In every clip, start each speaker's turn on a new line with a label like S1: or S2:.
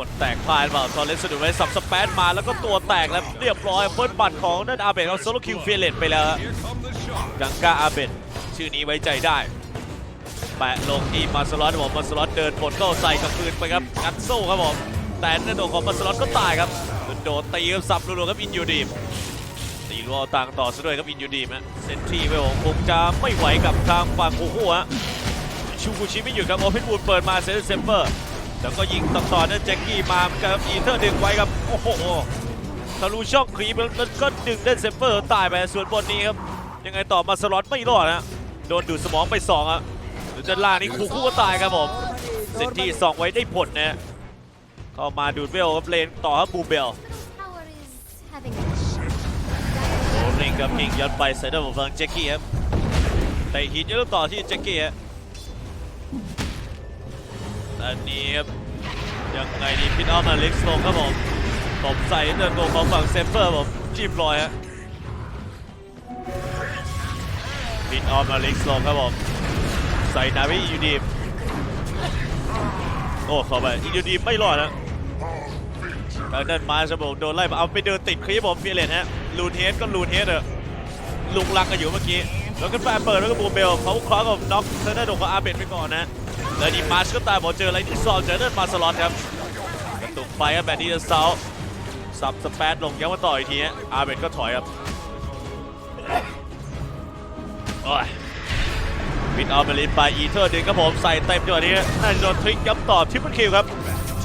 S1: คนแตกพลายหรือเปล่าตอนเล่นสะดุดไว้สับสเปซมาแล้วก็ตัวแตกแล้วเรียบร้อยเฟิร์สบัตรของนั่นอาเบตเอาโซโลคิวเฟเลตไปแล้วดังกาอาเบตชื่อนี้ไว้ใจได้แปะลงที่มาสลอตผมมาสลอตเดินผลเข้าใส่กับคืนไปครับงัดโซ่ครับผมแต่ในโดนของมาสลอตก็ตายครับโดนตีครับสับรัวๆครับอินยูดีมตีรัวเอาต่างต่อซะด้วยครับอินยูดีมฮะเซนทรีไปผมคงจะไม่ไหวกับทางฝั่งโอ้โหฮะชูกุชิไม่อยู่ครับโอเพนบูลเปิดมาเซนเซมเปอร์ แล้วก็ยิงต่อๆนั่นแจ็คกี้มาเหมือนกันครับอีเทอร์ดึงไว้ครับ โอ้โหทะลุช่องครีมแล้วก็ดึงเดนเซมเปอร์ตายไปส่วนบนนี้ครับ ยังไงต่อมาสล็อตไม่รอดนะโดนดูดสมองไป2อะหรือด้านล่างนี่คู่คู่ก็ตายครับผมเซนที่สองไว้ได้ผลนะเข้ามาดูดเวลครับเลนต่อครับบูเบล์โอ้ลิงกับยิงยัดไปใส่ด้านของฝั่งแจ็คกี้ครับแต่ฮิตยังต่อที่แจ็คกี้ฮะ อันนี้ยังไงดีพิทออฟมาเล็กซ์ลงครับผมตบใส่เดินตัวของฝั่งเซฟเฟอร์ผมจีบลอยฮะพิทออฟมาเล็กซ์ลงครับผมใส่นาวิยูดีโอ้เข้าไปยูดีไม่รอดนะทางด้านมาสมองโดนไล่มาเอาไปเดินติดคลิปผมเฟียเลนฮะลูนเฮดก็ลูนเฮดเออลุงลังกันอยู่เมื่อกี้แล้วก็แฟนเปิดแล้วก็บูเบลเขาคล้องกับน็อกเทอร์เนอร์ดงกับอาเบตไปก่อนนะ แล้วนี่มาร์ชก็ตายหมดเจออะไรที่ซองเจอเดินมาสล็อตครับกระตุกไปครับแบบนี้จะเซาสับสเปซลงย้ำมาต่ออีกทีฮะอาเบตก็ถอยครับโอ้ยวินออฟเบลินไปอีเทอร์ดึงครับผมใส่เต็มจังหวะนี้น่าจะโดนทริกย้ำต่อทริปเปิลคิวครับ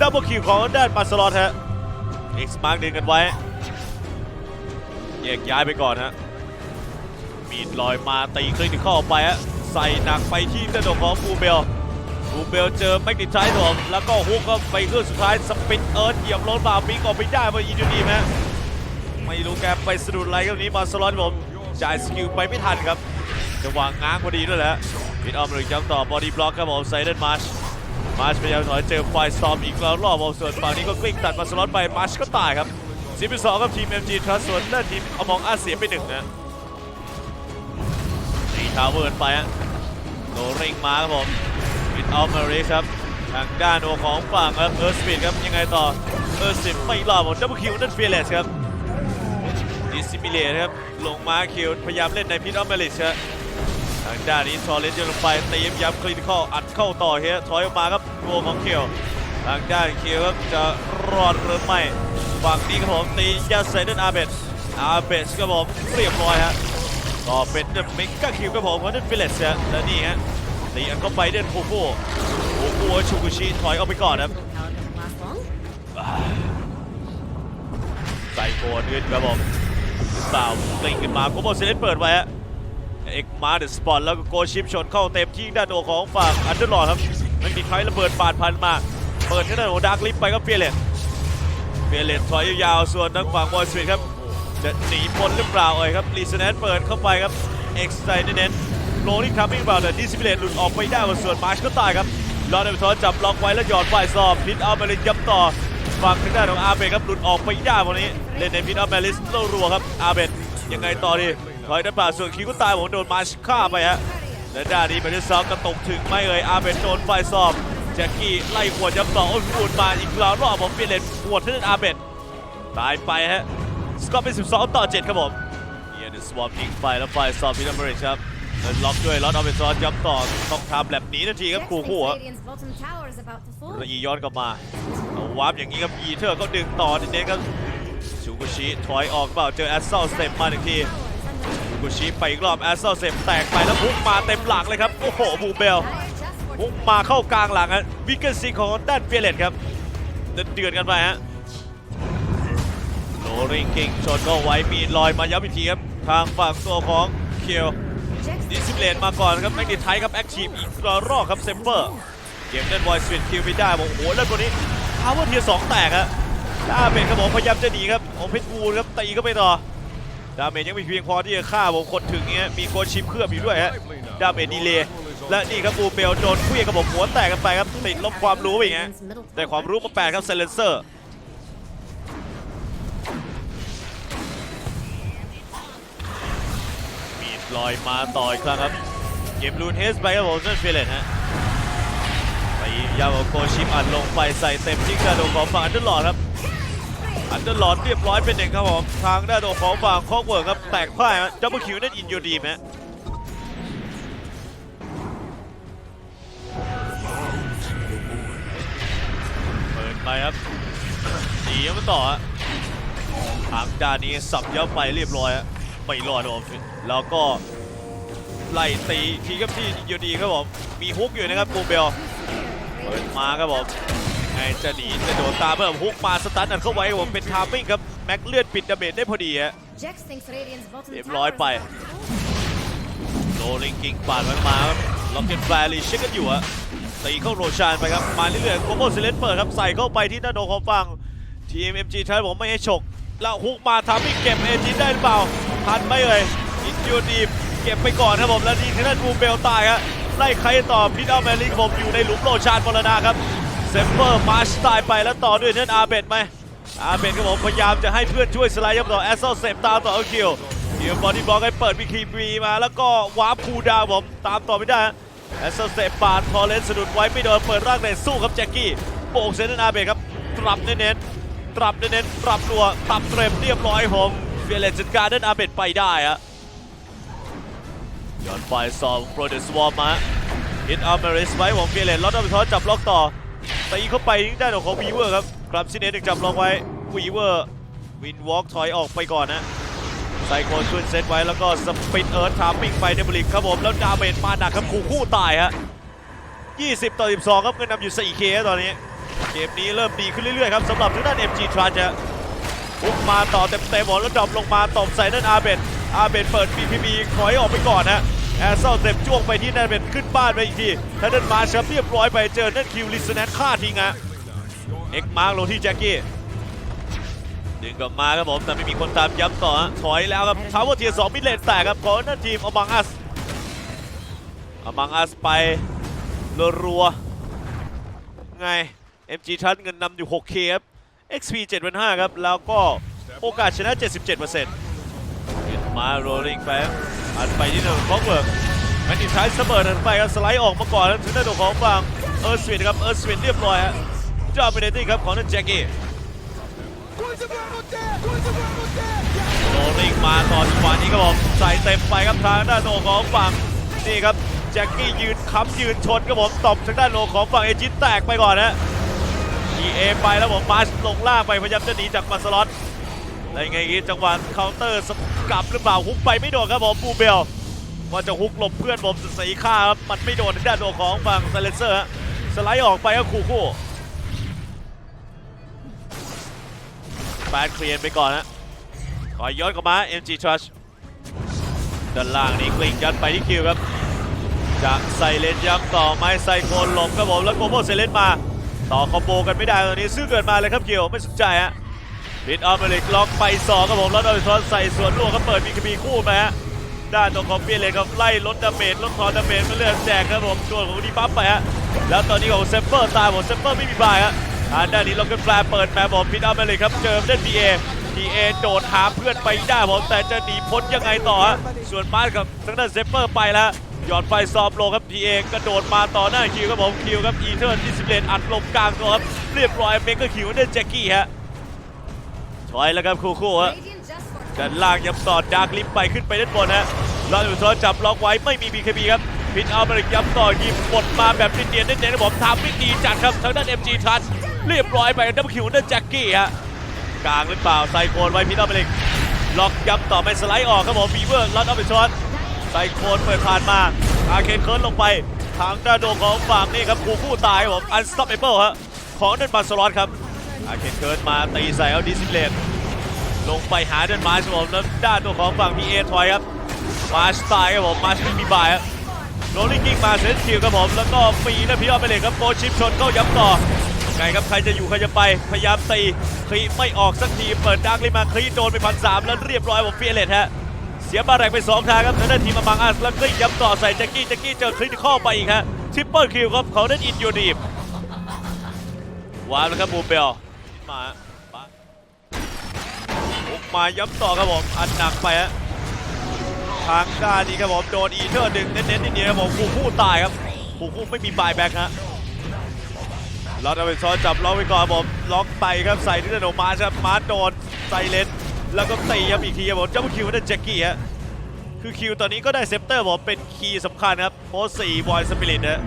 S1: ดับเบิลคิวของด้านมาสลอตฮะเอ็กซ์มาร์กดึงกันไว้แยกย้ายไปก่อนฮะมีดลอยมาตีคลินิคอลไปฮะใส่หนักไปที่กระโดดของบูเบล บูเบลเจอแม็กดิทายผมแล้วก็ฮุกก็ไปเครื่อสุดท้ายสปินเอิร์ธเหยียบรถบาปิงออกไปได้มาอีจูดีมฮะไม่รู้แกไปสะดุดอะไรครับนี้มาสลอตผมจ่ายสกิลไปไม่ทันครับจังหวะง้างพอดีด้วยแหละพิทออมหรือย้ำต่อบอดี้บล็อกครับผมไซเดนมาร์ชมาร์ชพยายามถอยเจอไฟสตอมอีกแล้วรอบผมส่วนฝั่งนี้ก็กลิ้งตัดมาสลอตไปมาร์ชก็ตายครับสิบสองครับทีม MG ทรัสส่วนด้านทีมเอมองอาเสียไปหนึ่งนะตีทาวเวอร์ไปฮะโดเริงมาครับผม พิทออมมริสครับ ทางด้านโอของฝั่งครับเอิร์สปีดครับยังไงต่อเอิร์สปีดไม่รอดผมดับเบิลคิวนั่นเฟียเลสครับดิสซิมิเลตครับลงมาคิวพยายามเล่นในพิทออมมริสครับทางด้านนี้ทอร์เรนต์จะลงไปตีย้ำคลินิคอลอัดเข้าต่อเฮียถอยออกมาครับตัวของเคียวทางด้านเคียวครับจะรอดหรือไม่ฝั่งนี้ครับผมตียัดใส่ด้านอาเบสอาเบสครับผมเรียบร้อยฮะก็เป็นเดอะเมกาคิวครับผมของด้านฟิเลสและนี่ฮะ ตีอันเข้าไปเด้านโคโค่โคโค่ชูกุชิถอยออกไปก่อนครับ ใส่โกนขึ้นครับผมสาวกลิ้งขึ้นมาโคโบเซเลนเปิดไว้ฮะเอ็กมาเดอะสปอร์ตแล้วก็โกชิปชนเข้าเต็มที่ด้านโอของฝั่งอันเดอร์ลอร์ครับไม่มีใครระเบิดปาดพันมา เปิดที่ด้านโอดาร์กลิฟไปก็เฟียเลตเฟียเลตถอยยาวๆส่วนทางฝั่งบอยสวีทครับจะหนีพ้นหรือเปล่าเอ่ยครับลีสแนนเปิดเข้าไปครับเอ็กซ์ไซเน้น โรนี่คัมมิ่งเปล่าแต่ดิซิเบเลตหลุดออกไปได้ส่วนมาร์ชก็ตายครับลอนเดอร์ทอนจับล็อกไว้แล้วหยอดฝ่ายสอบพิทเอาไปเลยย้ำต่อฝั่งทางด้านของอาเบครับหลุดออกไปได้วันนี้ เล่นในพิทเอาแมลิสรัวครับอาเบยังไงต่อดีถอยได้ป่าส่วนคิวก็ตายผมโดนมาร์ชฆ่าไปฮะและด้านนี้ไปที่ซอกกระตกถึงไม่เอ่ยอาเบนโดนไฟสอบแจ็คกี้ไล่ขวดย้ำต่อโอ้ยขวดมาอีกคราวรอบผมเปลี่ยนเลนขวดที่นั่นอาเบนตายไปฮะสกอร์เป็น 12 ต่อ 7 ครับผมเฮียเดสวอปยิงไปแล้วไฟสอบพิทัมเบริชครับ แล้วล็อกด้วยล็อตเอาไปซ้อนย้ำต่อต้องทำแบบนี้นาทีครับ
S2: Dex
S1: คู่
S2: thinks
S1: คู่อะ
S2: Radiant's bottom tower is about to fall.
S1: ระยีย้อนกลับมาเอาวาร์ปอย่างนี้ครับยีเทอร์ก็ดึงต่อเน้นๆครับชูกุชิถอยออกเปล่าเจอแอสเซลสเต็ปมาหนึ่งที
S2: Tower is under
S1: ชูกุชิไปอีกรอบแอสเซลสเต็ปแตกไปแล้วพุกมาเต็มหลังเลยครับโอ้โหบูเบล
S2: fire just
S1: พุ่ง
S2: working.
S1: มาเข้ากลางหลังฮะวิกเกอร์ซิงของด้านเฟียเลตครับเดือดเดือดกันไปฮะโลริงกิงชนก็ไว้มีลอยมาย้ำอีกทีครับทางฝั่งตัวของเคียว
S2: เดิ
S1: สซิเลนมาก่อนครับแม็กดิไทครับแอคทีฟอีกระรอกครับเซมเปอร์เกมเล่นบอยสวิตคิวไม่ได้บอกโอ้โหแล้วตัวนี้พาวเวอร์เทียร์สองแตกฮะดาเมจครับผมพยายามจะหนีครับโอเพนวูครับตีก็ไปต่อดาเมจยังไม่เพียงพอที่จะฆ่าผมคนถึงเงี้ยมีโกชิปเคลือบอยู่ด้วยฮะดาเมจดีเลย์และนี่ครับบูเบลโดนคุยกับผมหัวแตกกันไปครับติดลบความรู้อีกเงี้ย
S2: Radiant's middle
S1: ได้
S2: tower.
S1: ความรู้มาแปดครับเซเลนเซอร์ ลอยมาต่ออีกครั้งครับเกมลูนเฮสไปครับผมเซนเฟเลนฮะตีตียาวของโคชิมอัดลงไปใส่เต็มที่กระโดดของฝั่งอันเดอร์ลอดครับอันเดอร์ลอดเรียบร้อยเป็นหนึ่งครับผมทางด้านโดของฝั่งคอกเวิร์กครับแตกพ่ายฮะดับเบิลคิวนั่นอินโยดีมฮะเปิดไปครับหนีมาต่อทางด้านนี้สับยับไปเรียบร้อยฮะ ไม่รอดครับผมแล้วก็ไล่ตีทีครับที่อินโยดีครับผมมีฮุกอยู่นะครับบูเบลเปิดมาครับผมไงจะหนีจะโดดตามเพิ่มฮุกมาสตันอัดเข้าไว้ครับผมเป็นทามมิ่งครับแม็กเลือดปิดดาเมจได้พอดีฮะ
S2: Jex thinks Radiant's bottom
S1: Điểm
S2: tower
S1: lối
S2: is
S1: bay.
S2: about to fall.
S1: โรลิงกิงปาดมันมาครับล็อกเก็ตแฟรีเช็คกันอยู่ฮะตีเข้าโรชานไปครับมาเรื่อยๆโกโบซิเลนเปิดครับใส่เข้าไปที่หน้าโดของฝั่งทีม MG ใช้ผมไม่ให้ฉกแล้วฮุกมาทำให้เก็บเอจินได้หรือเปล่า ทันไหมเอ่ยอินยูดีเก็บไปก่อนครับผมแล้วดีทีนั่นบูมเบลตายฮะไล่ใครต่อพีทเอาแมรี่ผมอยู่ในหลุมโรชานมรณะครับเซมเปอร์มาชตายไปแล้วต่อด้วยนั่นอาเบดไหมอาเบนครับผมพยายามจะให้เพื่อนช่วยสไลด์ยับต่อแอสเซลเซฟตามต่อเอาคิวคิวบอดี้บล็อกให้เปิดมีคีบีมาแล้วก็วาร์ปคูดาวผมตามต่อไม่ได้แอสเซลเซฟปาดพอเลนสะดุดไว้ไม่โดนเปิดร่างเลยสู้ครับแจ็คกี้โป่งเซนอาเบนครับตรับเน้นๆตรับเน้นๆตรับรัวตับเตรมเรียบร้อยผม เฟียเลจัดการนั่นอาเบนไปได้ฮะย้อนไปสองโปรเดสวอร์มาฮิตอัลเมริสไว้ผมเฟียเลนลอตอัลทอจับล็อกต่อตีเข้าไปทางได้ของวีเวอร์ครับกลับซินเนตจับล็องไว้วีเวอร์วินวอล์กถอยออกไปก่อนนะไซโคนขึ้นเซตไว้แล้วก็สปินเอิร์ธทามมิ่งไปในบริกครับผม แล้วดาเมจมาหนักครับคู่คู่ตายฮะ 20 ต่อ 12 ครับเงินนำอยู่ 4K ตอนนี้ เกมนี้เริ่มดีขึ้นเรื่อยๆครับสำหรับทางด้าน MG t ุกมาต่อเต็มๆหมดแล้วดรอปลงมาตบใส่นั่นอาเบนอาเบนเปิด BPB ถอยออกไปก่อนฮะแอสเซลเต็มจ้วงไปที่นั่นเป็นขึ้นบ้านไปอีกทีถ้านั่นมาชับเรียบร้อยไปเจอนั่นคิวลิสแนนฆ่าทิ้งฮะเอ็กมาร์กลงที่แจ็คกี้ดึงกลับมาครับผมแต่ไม่มีคนตามย้ำต่อฮะถอยแล้วครับทาวเวอร์เทียร์สองมิดเลนแตกครับของนั่นทีมอมังอัสอมังอัสไปรัวๆไง MG ทันเงินนำอยู่ 6K ครับ XP 7.5ครับ แล้วก็โอกาสชนะ 77%เห็นมาโรลิงไปครับอัดไปที่หนึ่งฟอกเวิร์กแมนติท้ายเสมอทันไปครับสไลด์ออกมาก่อนแล้วถึงได้ตัวของฝั่งเอิร์ธสวินครับเอิร์ธสวินเรียบร้อยฮะจอมิเนตี้ครับของนั่นแจ็คกี้โรลิงมาต่อจังหวะนี้ครับผมใส่เต็มไปครับทางด้านโนของฝั่งนี่ครับแจ็คกี้ยืนค้ำยืนชนครับผมตบทางด้านโนของฝั่งเอจิตแตกไปก่อนนะ EA ไปแล้วผมมาชลงล่างไปพยายามจะหนีจากมาสลอตอะไรไงอีกจังหวะเคาน์เตอร์สกับหรือเปล่าฮุกไปไม่โดนครับผมบูเบลว่าจะฮุกหลบเพื่อนผมจะสีค่าครับมันไม่โดนด้านโนของฝั่งไซเลเซอร์สไลด์ออกไปก็คู่คู่แปดเคลียร์ไปก่อนฮะขอย้อนกลับมา MG Trust ด้านล่างนี้กลิ้งยัดไปที่คิวครับจะใส่เลนย้ำต่อไม้ไซโคนหลบครับผมแล้วโกโบเซเลนมา ต่อคอมโบกันไม่ได้ตอนนี้ซื้อเกิดมาเลยครับคิวไม่สนใจฮะบิดออมเมริกล็อกไปสองครับผมแล้วโดยทอนใส่สวนลูกก็เปิดมีคบีคู่มาฮะด้านตรงของเปียเลนครับไล่ลดดาเมจลดทอนดาเมจมาเรื่อยแจกครับผมส่วนของดีบัฟไปฮะแล้วตอนนี้ของเซมเปอร์ตายผมเซมเปอร์ไม่มีบายฮะทางด้านนี้ล็อกเก็ตแฟร์เปิดแมปผมบิดออมเมริกครับเจอเล่นพีเอพีเอโดดหาเพื่อนไปได้ผมแต่จะหนีพ้นยังไงต่อฮะส่วนมาร์กับทางด้านเซปเปอร์ไปแล้ว หย่อนไฟซอมลงครับพีเอกระโดดมาต่อหน้าคิวครับผมคิวครับอีเทิร์นดิสเลนอัดลมกลางตัวครับเรียบร้อยเมกก็คิวได้แจ็คกี้ฮะถอยแล้วครับคู่คู่ฮะ
S2: Radiant just for
S1: ด้านล่างย้ำต่อดาร์กลิฟไปขึ้นไปด้านบนฮะลอนอยู่ซอนจับล็อกไว้ไม่มี BKB ครับพินเอาไปย้ำต่อยิงบดมาแบบเนียนๆเน้นๆนะผมทำไม่ดีจัดครับทางด้าน MG ทันเรียบร้อยไปดับคิวนั่นแจ็คกี้ฮะกลางหรือเปล่าไซโคนไว้พีทเอาไปเลยล็อกย้ำต่อไม่สไลด์ออกครับผมบีเวอร์ลัดเอาไปช็อต ไซโคนเปิดผ่านมา อาเคนเคิร์นลงไปทางด้านโดของฝั่งนี่ครับคู่คู่ตายผมอันสต็อปเอเปิลฮะของเดนมาร์สลอตครับ อาเคนเคิร์นมาตีใส่เอาดิสิเลนลงไปหาเดนมาร์ชครับผมแล้วด้านตัวของฝั่งพีเอทอยครับมาร์ชตายครับผมมาร์ชไม่มีบายครับโรลลิงกิ้งมาเซนคิวครับผมแล้วก็ปีนะพี่เอาไปเลยครับโกชิปชนเข้าย้ำต่อไงครับใครจะอยู่ใครจะไปพยายามตีคลีไม่ออกสักทีเปิดดักเลยมาคลีโดนไปพันสามแล้วเรียบร้อยผมเฟียเลตฮะ สียบาแรกไปสองทางครับทางด้านทีมอมังอัสแล้วคลีย้ำต่อใส่แจ็คกี้แจ็คกี้เจอคลีที่ข้อไปอีกฮะทริปเปิลคิวครับของนั่นอินโยดีมวางแล้วครับบูเบลมาปะบุกมาย้ำต่อครับผมอันหนักไปฮะทางด้านนี้ครับผมโดนอีเทอร์ดึงเน้นๆนิดเดียวครับผมคู่คู่ตายครับคู่คู่ไม่มีบายแบ็กฮะเราจะไปซ้อนจับล็อกไว้ก่อนครับผมล็อกไปครับใส่ที่โดนมาร์ชครับมาร์ชโดนไซเลน แล้วก็ตีครับอีกทีครับผมเจ้าคิวนั่นแจ็คกี้ฮะคือคิวตอนนี้ก็ได้เซปเตอร์ผมเป็นคีย์สำคัญครับโพสสี่บอยสปิริตนะ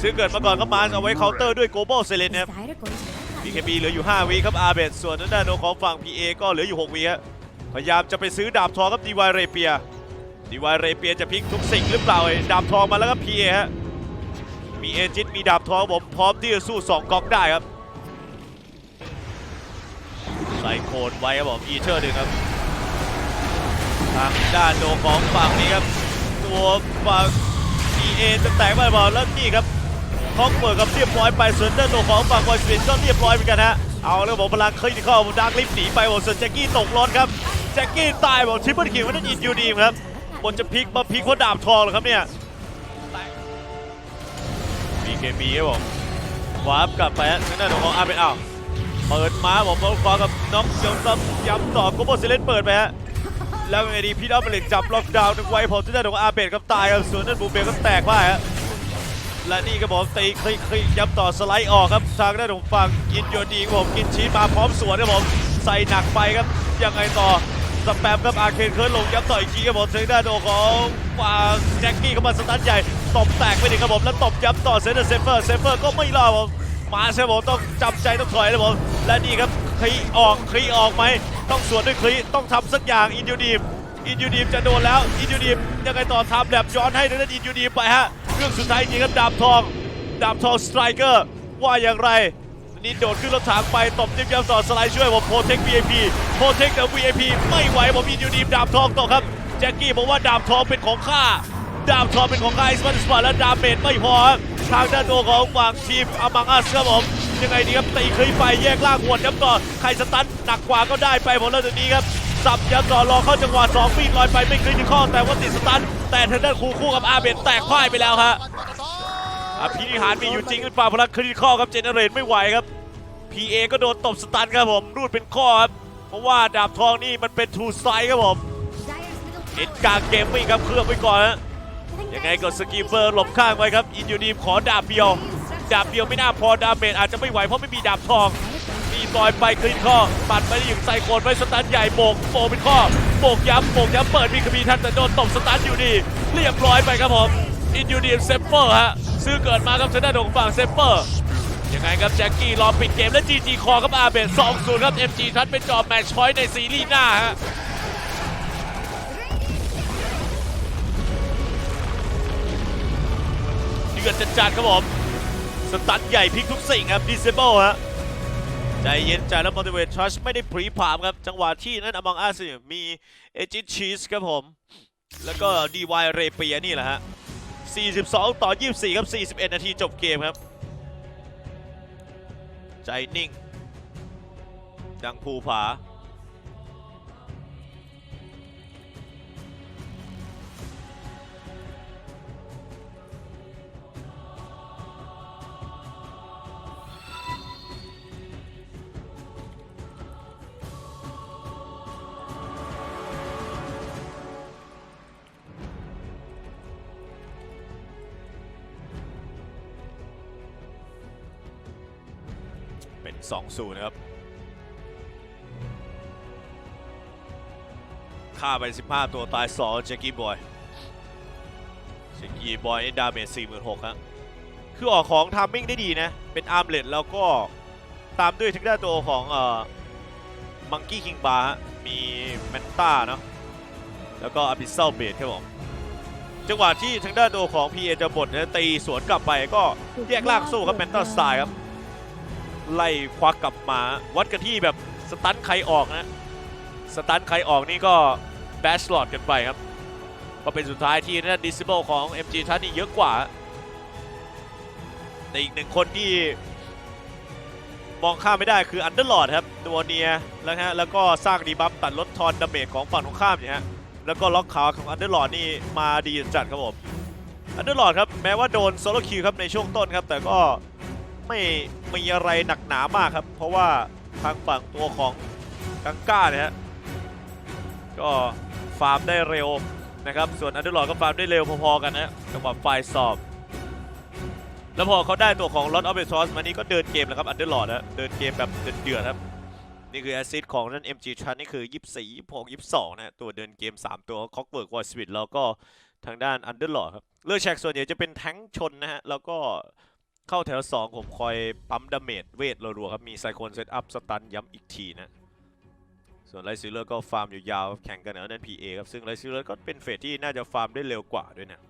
S1: ซึ่งเกิดมาก่อนก็มาเอาไว้เคาน์เตอร์ด้วยโกลบอลเซเลนครับ
S2: Is that according to that?
S1: BKB เหลืออยู่ 5 วิครับอาเบตส่วนทางด้านของฝั่ง PA ก็เหลืออยู่ 6 วิฮะพยายามจะไปซื้อดาบทองครับดีวายเรเปียดีวายเรเปียจะพลิกทุกสิ่งหรือเปล่าไอ้ดาบทองมาแล้วครับ PA ฮะมีเอจิตมีดาบทองผมพร้อมที่จะสู้2ก๊อกได้ครับ ใส่โคนไว้ครับผมอีเทอร์หนึ่งครับทางด้านโดของฝั่งนี้ครับ ตัวฝั่ง PA จะแตกไปบอลแล้วนี่ครับท็อกเปิดกับเรียบร้อยไปส่วนด้านตัวของฝั่งบอยสปินก็เรียบร้อยเหมือนกันฮะเอาแล้วผมพลังเคยที่เข้าดังลิฟต์หนีไปผมส่วนแจ็คกี้ตกรถครับแจ็คกี้ตายบอกทริปเปิลคิวมันได้ยินยูดีมครับบนจะพลิกมาพลิกเพราดาบทองเหรอครับเนี่ย BKB ครับผมวาร์ปกลับไปฮะทางด้านของอาร์เบนอ้าว เปิดมาผมบอลฟ้ากับน้องยงซับย้ำต่อโกโบเซเลนเปิดไปฮะแล้วไงดีพีทอัพเบลกจับล็อกดาวน์ไว้ผมทางด้ของอาเบนครับตายครับส่วนด้นบูเบลก็แตกว่าฮะและนี่ก็บอกตีคลิกคลิกย้ำต่อสไลด์ออกครับทางด้านของฝั่งกินโยดีครับผมกินชีสมาพร้อมสวนครับผมใส่หนักไปครับยังไงต่อสแปมครับอาเคนเคิร์นลงย้ำต่ออีกทีครับผมทางด้านของฝั่งแจ็คกี้เข้ามาสตันใหญ่ตบแตกไปหนึ่งครับผมแล้วตบย้ำต่อเซนเตอร์เซฟเฟอร์เซฟเฟอร์ก็ไม่รอดครับผม มาใช่ผมต้องจำใจต้องถอยนะผมและนี่ครับคลีออกคลีออกไหมต้องสวนด้วยคลีต้องทำสักอย่างอินยูดีมอินยูดีมจะโดนแล้วอินยูดีมยังไงต่อทำแบบย้อนให้ทางด้านอินยูดีมไปฮะเรื่องสุดท้ายจริงครับดาบทองดาบทองสไตรเกอร์ว่าอย่างไรนี่โดดขึ้นรถถังไปตบจิ้มย้ำต่อสไลด์ช่วยผมโปรเทค VIP โปรเทคเดอะ VIP ไม่ไหวผมอินยูดีมดาบทองต่อครับแจ็คกี้บอกว่าดาบทองเป็นของข้าดาบทองเป็นของข้าไอซ์มันสปอร์ตและดาเมจไม่พอ ครับทางด้านตัวของฝั่งทีมอมังอัสครับผมยังไงดีครับตีคลีไปแยกล่างหวดย้ำต่อใครสตันหนักกว่าก็ได้ไปผมแล้วตรงนี้ครับสับย้ำต่อรอเข้าจังหวะ2ฟีดลอยไปไม่คลินิคอลแต่ว่าติดสตันแต่ทางด้านคู่คู่กับอาเบนแตกพ่ายไปแล้วฮะอภินิหารมีอยู่จริงหรือเปล่าพลังคริติคอลครับเจเนเรตไม่ไหวครับ PA ก็โดนตบสตันครับผมรูดเป็นข้อครับเพราะว่าดาบทองนี่มันเป็นทูไซด์ครับผมเอ็นกลางเกมมิ่งครับเคลือบไว้ก่อนฮะ ยังไงก็สกีเฟอร์หลบข้างไว้ครับ อินยูดีมขอดาบเดียว ดาบเดียวไม่น่าพอดาเมจอาจจะไม่ไหวเพราะไม่มีดาบทอง มีบอยไปคลินข้อปัดไปอย่างไซโคนไปสตันใหญ่โบกโบกเป็นข้อโบกย้ำโบกย้ำเปิดมีคบีทันแต่โดนตบสตันอยู่ดีเรียบร้อยไปครับผมอินยูดีมเซฟเฟอร์ฮะซื้อเกิดมาครับชนะของฝั่งเซฟเฟอร์ยังไงครับแจ็คกี้รอปิดเกมและ GG คอครับอาเบทสองศูน2-0ครับ MG ทัดเป็นจอบแมตช์พอยต์ในซีรีส์หน้าฮะ ดือดจัดๆครับผม สตันใหญ่พลิกทุกสิ่งครับ disable ฮะใจเย็นใจแล้ว motivate charge ไม่ได้พรีผามครับ จังหวะที่นั้น among us มี agent cheese ครับผม แล้วก็ dy เรเปียนี่แหละฮะ 42 ต่อ 24 ครับ 41 นาทีจบเกมครับ ใจนิ่ง ดังภูผา 2-0นะครับฆ่าไป 15 ตัวตาย2เจคกี้บอยเจคกี้บอยดาเมจ46,000ครับคือออกของทามมิ่งได้ดีนะ เป็นอาร์มเลดแล้วก็ตามด้วยทางด้านตัวของเอ่อมังกี้คิงบาร์มีแมนต้าเนาะแล้วก็อ b ิ s ซ a l เบดครับผมจังหวะที่ทางด้านตัวของ PA จะบดนะตีสวนกลับไปก็แยกล่างสู้ครับแมนต้าสไตล์ครับ ไล่ควักกลับมา วัดกันที่แบบสตันใครออกนะสตันใครออกนี่ก็แบชลอดกันไปครับก็เป็นสุดท้ายที่นั่นดิสเบิลของ MG ท่านนี่เยอะกว่า แต่อีกหนึ่งคนที่มองข้ามไม่ได้คืออันเดอร์ลอดครับนัวเนียแล้วฮะแล้วก็สร้างดีบัฟตัดลดทอนดาเมจของฝั่งตรงข้ามเนี่ยฮะแล้วก็ล็อกขาของอันเดอร์ลอดนี่มาดีจัดครับผมอันเดอร์ลอดครับแม้ว่าโดนโซโลคิวครับในช่วงต้นครับแต่ก็ ไม่มีอะไรหนักหนามากครับ เพราะว่าทางฝั่งตัวของกังก้าเนี่ยฮะก็ฟาร์มได้เร็วนะครับ ส่วนอันเดอร์ลอดก็ฟาร์มได้เร็วพอๆกันนะจังหวะไฟสอบ แล้วพอเขาได้ตัวของ Lord of the Source มานี้ก็เดินเกมแล้วครับอันเดอร์ลอดนะเดินเกมแบบเดือดๆครับนี่คือแอซิดของนั่น MG ชันนี่คือ 24 26 22 นะฮะตัวเดินเกม 3 ตัวคอกเบิร์กวอร์สวิตแล้วก็ทางด้านอันเดอร์ลอดครับ เลือกแชกส่วนใหญ่จะเป็นแท้งชนนะฮะ แล้วก็ เข้าแถว 2 ผมคอยปั๊มดาเมจเวทรัวๆครับ มีไซโคนเซตอัพสตันย้ำอีกทีนะ ส่วนไรซิลเลอร์ก็ฟาร์มอยู่ยาวแข่งกันเหนือนั่น PA ครับ ซึ่งไรซิลเลอร์ก็เป็นเฟสที่น่าจะฟาร์มได้เร็วกว่าด้วยนะ